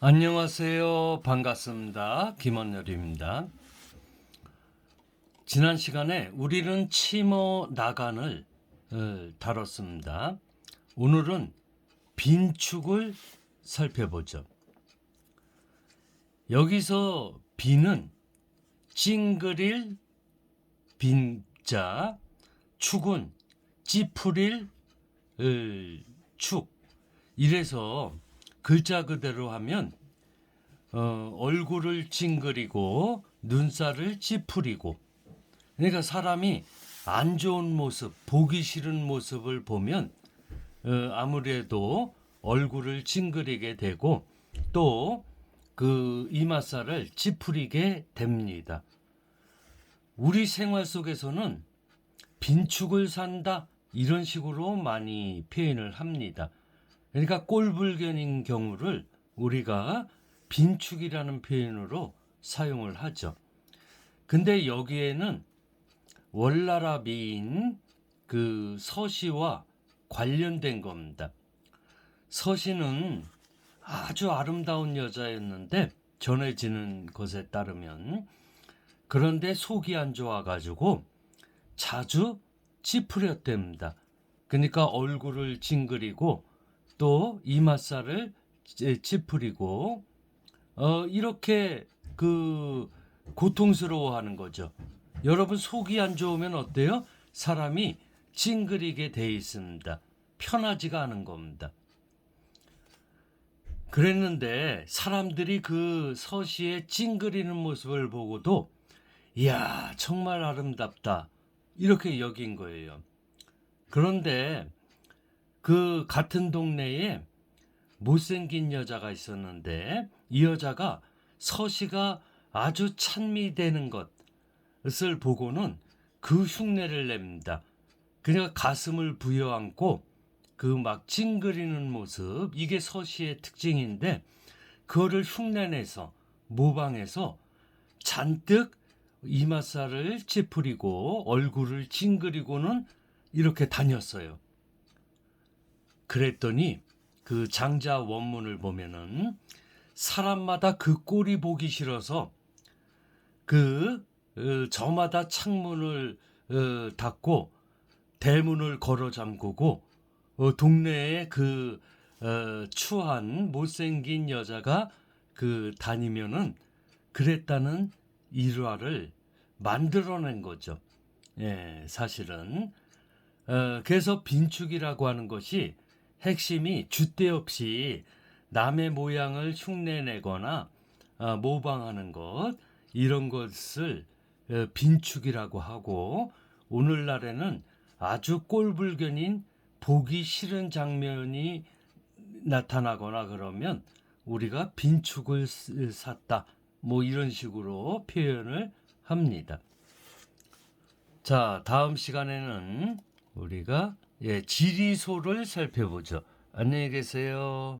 안녕하세요. 반갑습니다. 김원열입니다. 지난 시간에 우리는 치모 나간을 어, 다뤘습니다. 오늘은 빈축을 살펴보죠. 여기서 빈은 찡그릴 빈자, 축은 찌푸릴 을, 축. 이래서 글자 그대로 하면 어, 얼굴을 찡그리고 눈살을 찌푸리고 그러니까 사람이 안 좋은 모습, 보기 싫은 모습을 보면 어, 아무래도 얼굴을 찡그리게 되고 또 그 이마살을 찌푸리게 됩니다. 우리 생활 속에서는 빈축을 산다 이런 식으로 많이 표현을 합니다. 그러니까 꼴불견인 경우를 우리가 빈축이라는 표현으로 사용을 하죠. 근데 여기에는 월나라 미인 그 서시와 관련된 겁니다. 서시는 아주 아름다운 여자였는데 전해지는 것에 따르면 그런데 속이 안 좋아가지고 자주 찌푸렸답니다. 그러니까 얼굴을 찡그리고 또 이마살을 찌- 찌푸리고 어 이렇게 그 고통스러워하는 거죠. 여러분 속이 안 좋으면 어때요? 사람이 찡그리게 돼 있습니다. 편하지가 않은 겁니다. 그랬는데 사람들이 그 서시의 찡그리는 모습을 보고도 이야 정말 아름답다 이렇게 여긴 거예요. 그런데 그 같은 동네에 못생긴 여자가 있었는데 이 여자가 서시가 아주 찬미되는 것을 보고는 그 흉내를 냅니다. 그냥 가슴을 부여안고 그 막 찡그리는 모습 이게 서시의 특징인데 그거를 흉내내서 모방해서 잔뜩 이마살을 찌푸리고 얼굴을 찡그리고는 이렇게 다녔어요. 그랬더니 그 장자 원문을 보면은 사람마다 그 꼴이 보기 싫어서 그 어, 저마다 창문을 어, 닫고 대문을 걸어 잠그고 어, 동네에 그 어, 추한 못생긴 여자가 그 다니면은 그랬다는 일화를 만들어낸 거죠. 예, 사실은 어, 그래서 빈축이라고 하는 것이 핵심이 줏대 없이 남의 모양을 흉내내거나 어, 모방하는 것 이런 것을 어, 빈축이라고 하고 오늘날에는 아주 꼴불견인 보기 싫은 장면이 나타나거나 그러면 우리가 빈축을 쓰- 샀다 뭐 이런 식으로 표현을 합니다. 자, 다음 시간에는 우리가 예, 지리소를 살펴보죠. 안녕히 계세요.